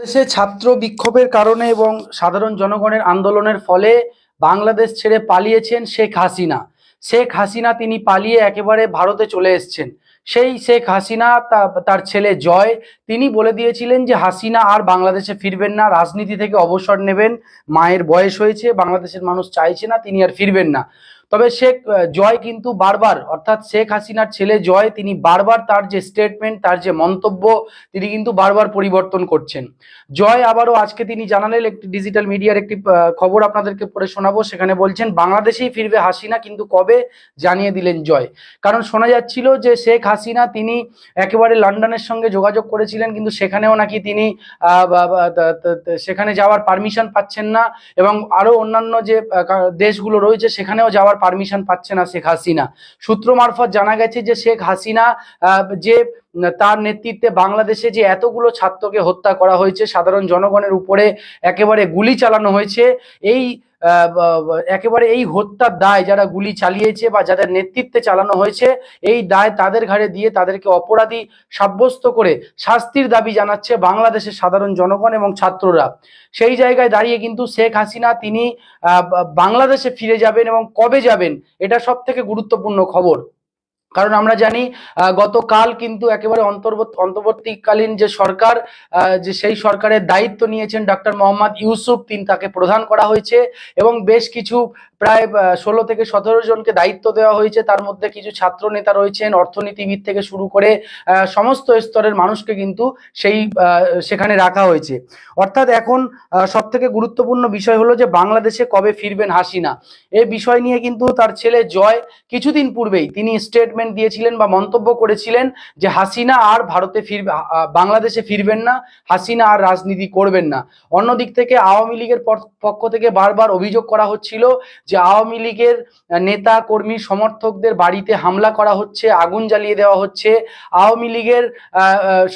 বাংলাদেশে ছাত্র বিক্ষোভের কারণে এবং সাধারণ জনগণের আন্দোলনের ফলে বাংলাদেশ ছেড়ে পালিয়েছেন শেখ হাসিনা। শেখ হাসিনা তিনি পালিয়ে একেবারে ভারতে চলে এসছেন। সেই শেখ হাসিনা তার ছেলে জয়, তিনি বলে দিয়েছিলেন যে হাসিনা আর বাংলাদেশে ফিরবেন না, রাজনীতি থেকে অবসর নেবেন, মায়ের বয়স হয়েছে, বাংলাদেশের মানুষ চাইছে না, তিনি আর ফিরবেন না। তবে শেখ জয় কিন্তু বারবার, অর্থাৎ শেখ হাসিনার ছেলে জয়, তিনি বারবার তার যে স্টেটমেন্ট তার যে মন্তব্য, তিনি কিন্তু বারবার পরিবর্তন করছেন। জয় আবারও আজকে তিনি জানালেন একটি ডিজিটাল মিডিয়ার একটি খবর আপনাদেরকে পড়ে শোনাবো। সেখানে বলছেন, বাংলাদেশেই ফিরবে হাসিনা, কিন্তু কবে? জানিয়ে দিলেন জয়। কারণ শোনা যাচ্ছিল যে শেখ হাসিনা, তিনি একেবারে লন্ডনের সঙ্গে যোগাযোগ করেছিলেন, কিন্তু সেখানেও নাকি তিনি সেখানে যাওয়ার পারমিশন পাচ্ছেন না। এবং আরও অন্যান্য যে দেশগুলো রয়েছে, সেখানেও যাওয়ার পারমিশন পাচ্ছে না শেখ হাসিনা। সূত্র মারফত জানা গেছে যে শেখ হাসিনা যে তার নেতৃত্বে বাংলাদেশে যে এতগুলো ছাত্রকে হত্যা করা হয়েছে, সাধারণ জনগণের উপরে একেবারে গুলি চালানো হয়েছে, এই একেবারে এই হত্যার দায় যারা গুলি চালিয়েছে বা যাদের নেতৃত্বে চালানো হয়েছে, এই দায় তাদের ঘাড়ে দিয়ে তাদেরকে অপরাধী সাব্যস্ত করে শাস্তির দাবি জানাচ্ছে বাংলাদেশের সাধারণ জনগণ এবং ছাত্ররা। সেই জায়গায় দাঁড়িয়ে কিন্তু শেখ হাসিনা, তিনি বাংলাদেশে ফিরে যাবেন এবং কবে যাবেন, এটা সব থেকে গুরুত্বপূর্ণ খবর। কারণ আমরা জানি গতকাল কিন্তু একেবারে অন্তর্বর্তী অন্তর্বর্তীকালীন যে সরকার যে সেই সরকারের দায়িত্ব নিয়েছেন ডক্টর মোহাম্মদ ইউসুফ, তিনি তাকে প্রধান করা হয়েছে এবং বেশ কিছু প্রায় ষোলো থেকে সতেরো জনকে দায়িত্ব দেওয়া হয়েছে। তার মধ্যে কিছু ছাত্র নেতা রয়েছেন, অর্থনীতিবিদ থেকে শুরু করে সমস্ত স্তরের মানুষকে কিন্তু সেই সেখানে রাখা হয়েছে। অর্থাৎ এখন সব থেকে গুরুত্বপূর্ণ বিষয় হলো যে বাংলাদেশে কবে ফিরবেন হাসিনা। এই বিষয় নিয়ে কিন্তু তার ছেলে জয় কিছুদিন পূর্বেই তিনি স্টেটমেন্ট দিয়েছিলেন বা মন্তব্য করেছিলেন যে হাসিনা আর ভারতে আ- বাংলাদেশে ফিরবেন না, হাসিনা আর রাজনীতি করবেন না। অন্যদিক থেকে আওয়ামী লীগের পক্ষ থেকে বারবার অভিযোগ করা হচ্ছিল যে আওয়ামী লীগের নেতা, কর্মী, সমর্থকদের বাড়িতে হামলা করা হচ্ছে, আগুন জ্বালিয়ে দেওয়া হচ্ছে। আওয়ামী লীগের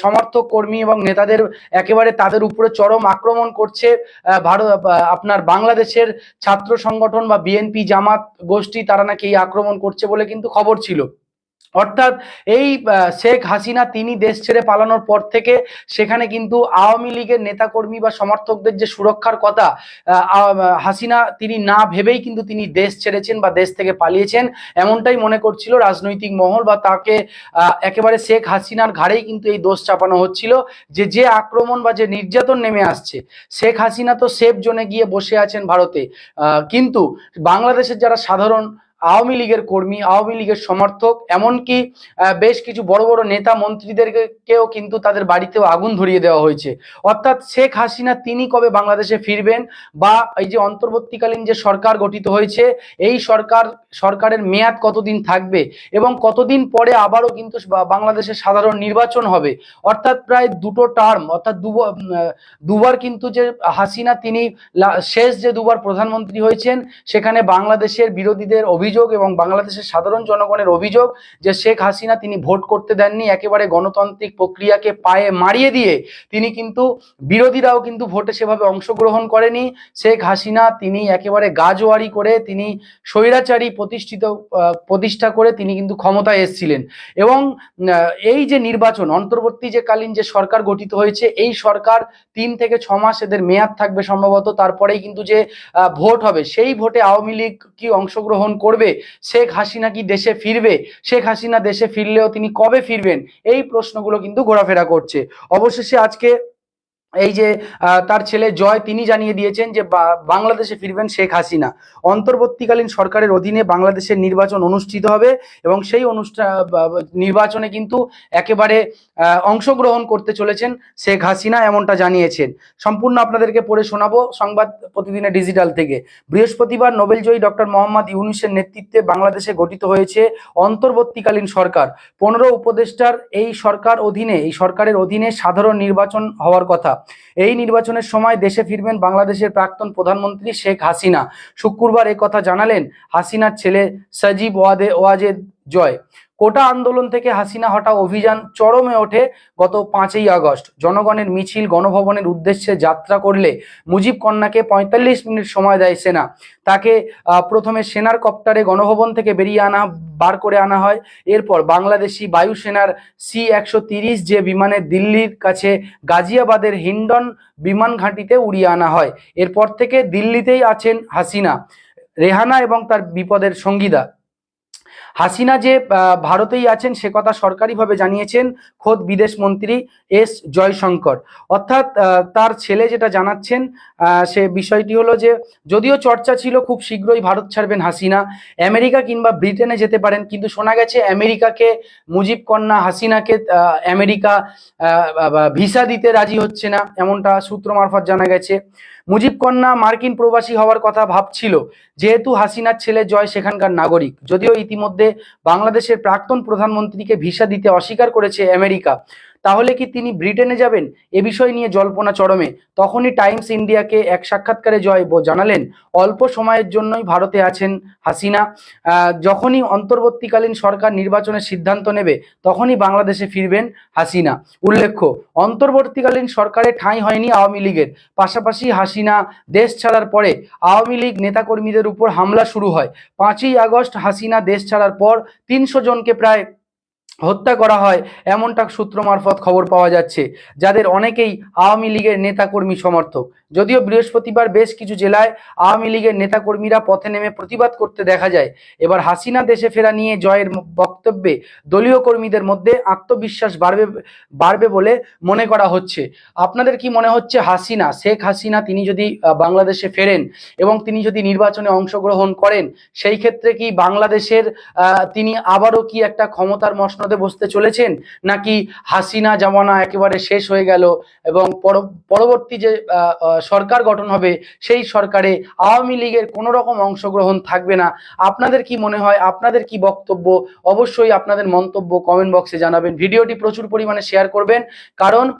সমর্থক, কর্মী এবং নেতাদের একেবারে তাদের উপরে চরম আক্রমণ করছে ভারত আপনার বাংলাদেশের ছাত্র সংগঠন বা বিএনপি জামাত গোষ্ঠী, তারা নাকি এই আক্রমণ করছে বলে কিন্তু খবর ছিল। অর্থাৎ এই শেখ হাসিনা তিনি দেশ ছেড়ে পালানোর পর থেকে সেখানে কিন্তু আওয়ামী লীগের নেতাকর্মী বা সমর্থকদের যে সুরক্ষার কথা হাসিনা তিনি না ভেবেই কিন্তু তিনি দেশ ছেড়েছেন বা দেশ থেকে পালিয়েছেন। এমনটাই মনে করছিল রাজনৈতিক মহল বা তাকে একেবারে শেখ হাসিনার ঘাড়েই কিন্তু এই দোষ চাপানো হচ্ছিল যে যে আক্রমণ বা যে নির্যাতন নেমে আসছে, শেখ হাসিনা তো সেফ জোনে গিয়ে বসে আছেন ভারতে। কিন্তু বাংলাদেশের যারা সাধারণ আওয়ামী লীগের কর্মী, আওয়ামী লীগের সমর্থক, এমনকি বেশ কিছু বড় বড় নেতা মন্ত্রীদেরকেও কিন্তু তাদের বাড়িতেও আগুন ধরিয়ে দেওয়া হয়েছে। অর্থাৎ শেখ হাসিনা তিনি কবে বাংলাদেশে ফিরবেন বা এই যে অন্তর্বর্তীকালীন যে সরকার গঠিত হয়েছে, এই সরকার, সরকারের মেয়াদ কতদিন থাকবে এবং কতদিন পরে আবারও কিন্তু বা- বাংলাদেশের সাধারণ নির্বাচন হবে? অর্থাৎ প্রায় দুটো টার্ম অর্থাৎ দুবার কিন্তু যে হাসিনা তিনি শেষ যে দুবার প্রধানমন্ত্রী হয়েছেন, সেখানে বাংলাদেশের বিরোধীদের অভিযোগ এবং বাংলাদেশের সাধারণ জনগণের অভিযোগ যে শেখ হাসিনা তিনি ভোট করতে দেননি, একেবারে গণতান্ত্রিক প্রক্রিয়াকে পায়ে মারিয়ে দিয়ে তিনি কিন্তু বিরোধীরাও কিন্তু ভোটে সেভাবে অংশগ্রহণ করেনি। শেখ হাসিনা তিনি একেবারে গাজোয়ারি করে, তিনি স্বৈরাচারী প্রতিষ্ঠিত প্রতিষ্ঠা করে তিনি কিন্তু ক্ষমতায় এসেছিলেন। এবং এই যে নির্বাচন অন্তর্বর্তী যে কালীন যে সরকার গঠিত হয়েছে, এই সরকার তিন থেকে ছ মাস এদের মেয়াদ থাকবে সম্ভবত, তারপরেই কিন্তু যে ভোট হবে, সেই ভোটে আওয়ামী লীগ কি অংশগ্রহণ করবে শেখ হাসিনা কি দেশে ফিরবে? শেখ হাসিনা দেশে ফিরলেও তিনি কবে ফিরবেন? এই প্রশ্নগুলো কিন্তু ঘোরাফেরা করছে। অবশেষে আজকে এই যে তার ছেলে জয় তিনি জানিয়ে দিয়েছেন যে বাংলাদেশে ফিরবেন শেখ হাসিনা। অন্তর্বর্তীকালীন সরকারের অধীনে বাংলাদেশের নির্বাচন অনুষ্ঠিত হবে এবং সেই অনুষ্ঠান নির্বাচনে কিন্তু একেবারে অংশগ্রহণ করতে চলেছেন শেখ হাসিনা এমনটা জানিয়েছেন। সম্পূর্ণ আপনাদেরকে পড়ে শোনাবো সংবাদ প্রতিদিনের ডিজিটাল থেকে। বৃহস্পতিবার নোবেলজয়ী ডক্টর মোহাম্মদ ইউনুসের নেতৃত্বে বাংলাদেশে গঠিত হয়েছে অন্তর্বর্তীকালীন সরকার। পনেরো উপদেষ্টার এই সরকার অধীনে, এই সরকারের অধীনে সাধারণ নির্বাচন হওয়ার কথা। এই নির্বাচনের সময় দেশে ফিরবেন বাংলাদেশের প্রাক্তন প্রধানমন্ত্রী শেখ হাসিনা। শুক্রবার কথা জানালেন হাসিনার ছেলে সাজিব ওয়াদে ওয়াজেদ জয়। কোটা আন্দোলন থেকে হাসিনা হটা অভিযান চরমে ওঠে গত পাঁচই আগস্ট। জনগণের মিছিল গণভবনের উদ্দেশ্যে যাত্রা করলে মুজিব কন্যাকে পঁয়তাল্লিশ মিনিট সময় দেয় সেনা। তাকে প্রথমে সেনার কপ্টারে গণভবন থেকে বেরিয়ে আনা, বার করে আনা হয়। এরপর বাংলাদেশি বায়ুসেনার সি একশো যে বিমানে দিল্লির কাছে গাজিয়াবাদের হিন্ডন বিমান ঘাঁটিতে উড়িয়ে আনা হয়। এরপর থেকে দিল্লিতেই আছেন হাসিনা। রেহানা এবং তার বিপদের সঙ্গীরা হাসিনা যে ভারতেই আছেন, সে কথা সরকারিভাবে জানিয়েছেন খোদ বিদেশ মন্ত্রী এস জয়শঙ্কর। অর্থাৎ তার ছেলে যেটা জানাচ্ছেন সে বিষয়টি হলো যে, যদিও চর্চা ছিল, খুব শীঘ্রই ভারত ছাড়বেন হাসিনা। আমেরিকা কিংবা ব্রিটেনে যেতে পারেন, কিন্তু শোনা গেছে আমেরিকাকে মুজিব কন্যা হাসিনাকে আমেরিকা ভিসা দিতে রাজি হচ্ছে না, এমনটা সূত্র মারফত জানা গেছে। মুজিব কন্যা মার্কিন প্রবাসী হওয়ার কথা ভাবছিল, যেহেতু হাসিনার ছেলে জয় সেখানকার নাগরিক। যদিও ইতিমধ্যে বাংলাদেশের প্রাক্তন প্রধানমন্ত্রীকে ভিসা দিতে অস্বীকার করেছে আমেরিকা। তাহলে কি তিনি ব্রিটেনে যাবেন? এ বিষয় নিয়ে জল্পনা চরমে। তখনই টাইমস ইন্ডিয়াকে এক সাক্ষাৎকারে জয় জানালেন। অল্প সময়ের জন্যই ভারতে আছেন হাসিনা। যখনই অন্তর্বর্তীকালীন সরকার নির্বাচনের সিদ্ধান্ত নেবে, তখনই বাংলাদেশে ফিরবেন হাসিনা। উল্লেখ্য, অন্তর্বর্তীকালীন সরকারে ঠাঁই হয়নি আওয়ামী লীগের। পাশাপাশি হাসিনা দেশ ছাড়ার পরে আওয়ামী লীগ নেতাকর্মীদের উপর হামলা শুরু হয়। পাঁচই আগস্ট হাসিনা দেশ ছাড়ার পর তিনশো জনকে প্রায় হত্যা করা হয়, এমনটা সূত্র মারফত খবর পাওয়া যাচ্ছে। যাদের অনেকেই আওয়ামী লীগের নেতাকর্মী সমর্থক। যদিও বৃহস্পতিবার বেশ কিছু জেলায় আওয়ামী লীগের নেতাকর্মীরা পথে নেমে প্রতিবাদ করতে দেখা যায়। এবার হাসিনা দেশে ফেরা নিয়ে জয়ের বক্তব্যে দলীয় কর্মীদের মধ্যে আত্মবিশ্বাস বাড়বে বাড়বে বলে মনে করা হচ্ছে। আপনাদের কি মনে হচ্ছে হাসিনা, শেখ হাসিনা তিনি যদি বাংলাদেশে ফেরেন এবং তিনি যদি নির্বাচনে অংশগ্রহণ করেন, সেই ক্ষেত্রে কি বাংলাদেশের তিনি আবারও কি একটা ক্ষমতার মসনদে বসতে চলেছেন নাকি হাসিনা জামানা একেবারে শেষ হয়ে গেল এবং পর- পরবর্তী যে সরকার গঠন হবে, সেই সরকারে আওয়ামী লীগের কোনো রকম অংশগ্রহণ থাকবে না। আপনাদের কি মনে হয়? আপনাদের কি বক্তব্য? অবশ্যই আপনাদের মন্তব্য কমেন্ট বক্সে জানাবেন। ভিডিওটি প্রচুর পরিমাণে শেয়ার করবেন। কারণ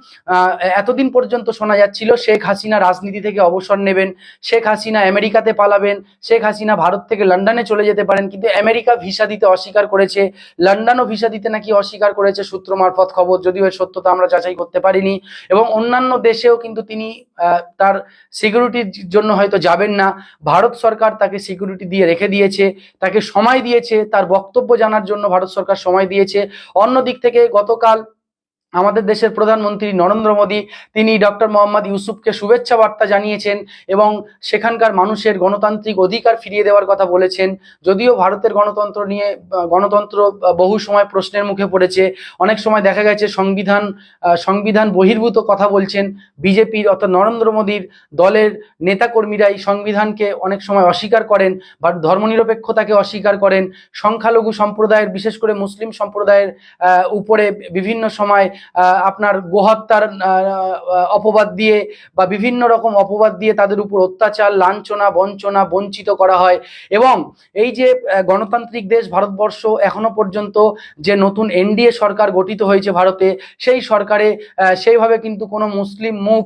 এতদিন পর্যন্ত শোনা যাচ্ছিল শেখ হাসিনা রাজনীতি থেকে অবসর নেবেন, শেখ হাসিনা আমেরিকাতে পালাবেন, শেখ হাসিনা ভারত থেকে লন্ডনে চলে যেতে পারেন, কিন্তু আমেরিকা ভিসা দিতে অস্বীকার করেছে, লন্ডনও ভিসা দিতে নাকি অস্বীকার করেছে সূত্র মারফত খবর? যদিও এর সত্যতা আমরা যাচাই করতে পারিনি। এবং অন্যান্য দেশেও কিন্তু তিনি তার সিকিউরিটির জন্য হয়তো যাবেন না। ভারত সরকার তাকে সিকিউরিটি দিয়ে রেখে দিয়েছে, তাকে সময় দিয়েছে, তার বক্তব্য জানার জন্য ভারত সরকার সময় দিয়েছে। অন্য দিক থেকে গতকাল আমাদের দেশের প্রধানমন্ত্রী নরেন্দ্র মোদী, তিনি ডক্টর মোহাম্মদ ইউসুফকে শুভেচ্ছা বার্তা জানিয়েছেন এবং সেখানকার মানুষের গণতান্ত্রিক অধিকার ফিরিয়ে দেওয়ার কথা বলেছেন। যদিও ভারতের গণতন্ত্র নিয়ে, গণতন্ত্র বহু সময় প্রশ্নের মুখে পড়েছে। অনেক সময় দেখা গেছে সংবিধান সংবিধান বহির্ভূত কথা বলছেন। বিজেপির অর্থাৎ নরেন্দ্র মোদীর দলের নেতাকর্মীরা এই সংবিধানকে অনেক সময় অস্বীকার করেন বা ধর্মনিরপেক্ষতাকে অস্বীকার করেন। সংখ্যালঘু সম্প্রদায়ের, বিশেষ করে মুসলিম সম্প্রদায়ের উপরে বিভিন্ন সময় আপনার গোহত্যার অপবাদ দিয়ে বা বিভিন্ন রকম অপবাদ দিয়ে তাদের উপর অত্যাচার, লাঞ্ছনা, বঞ্চনা বঞ্চিত করা হয়। এবং এই যে গণতান্ত্রিক দেশ ভারতবর্ষ এখনও পর্যন্ত যে নতুন এনডিএ সরকার গঠিত হয়েছে ভারতে, সেই সরকারে সেইভাবে কিন্তু কোনো মুসলিম মুখ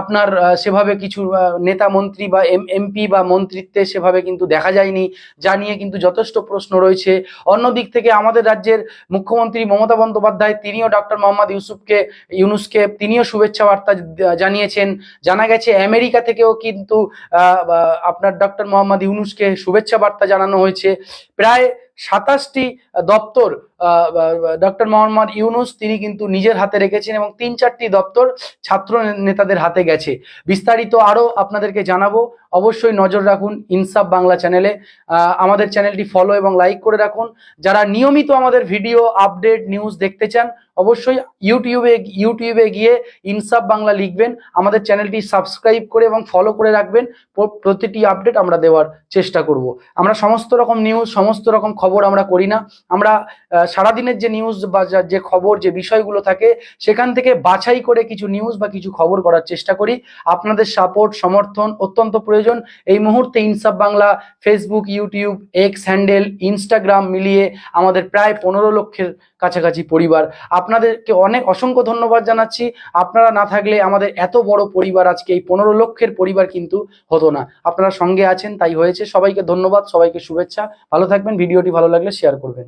আপনার সেভাবে কিছু নেতা মন্ত্রী বা এম, এমপি বা মন্ত্রিত্বে সেভাবে কিন্তু দেখা যায়নি, যা নিয়ে কিন্তু যথেষ্ট প্রশ্ন রয়েছে। অন্য দিক থেকে আমাদের রাজ্যের মুখ্যমন্ত্রী মমতা বন্দ্যোপাধ্যায়, তিনিও ডক্টর মোহাম্মদ ইউসুফকে, ইউনুসকে, তিনিও শুভেচ্ছা বার্তা জানিয়েছেন। জানা গেছে, আমেরিকা থেকেও কিন্তু আপনার ডক্টর মোহাম্মদ ইউনুসকে শুভেচ্ছা বার্তা জানানো হয়েছে। প্রায় সাতাশটি দপ্তর ডক্টর মোহাম্মদ ইউনুস তিনি কিন্তু নিজের হাতে রেখেছেন এবং তিন চারটি দপ্তর ছাত্র নেতাদের হাতে গেছে। বিস্তারিত আরও আপনাদেরকে জানাব। অবশ্যই নজর রাখুন ইনসাফ বাংলা চ্যানেলে। আমাদের চ্যানেলটি ফলো এবং লাইক করে রাখুন। যারা নিয়মিত আমাদের ভিডিও আপডেট, নিউজ দেখতে চান, অবশ্যই ইউটিউবে ইউটিউবে গিয়ে ইনসাফ বাংলা লিখবেন। আমাদের চ্যানেলটি সাবস্ক্রাইব করে এবং ফলো করে রাখবেন। প্রতিটি আপডেট আমরা দেওয়ার চেষ্টা করব। আমরা সমস্ত রকম নিউজ, সমস্ত রকম খবর আমরা করি না। আমরা সারাদিনের যে নিউজ বা যা- খবর, যে বিষয়গুলো থাকে, সেখান থেকে বাছাই করে কিছু নিউজ বা কিছু খবর করার চেষ্টা করি। আপনাদের সাপোর্ট সমর্থন অত্যন্ত প্রয়োজন। এই মুহূর্তে Insaf Bangla Facebook YouTube X handle Instagram মিলিয়ে আমাদের প্রায় পনেরো লক্ষের কাছাকাছি পরিবার। আপনাদেরকে অনেক অসংখ্য ধন্যবাদ জানাচ্ছি। আপনারা না থাকলে আমাদের এত বড় পরিবার আজকে এই পনেরো লক্ষের পরিবার কিন্তু হতো না। আপনারা সঙ্গে আছেন, তাই হয়েছে। সবাইকে ধন্যবাদ, সবাইকে শুভেচ্ছা। ভালো থাকবেন, ভিডিওটি ভালো লাগলে শেয়ার করবেন।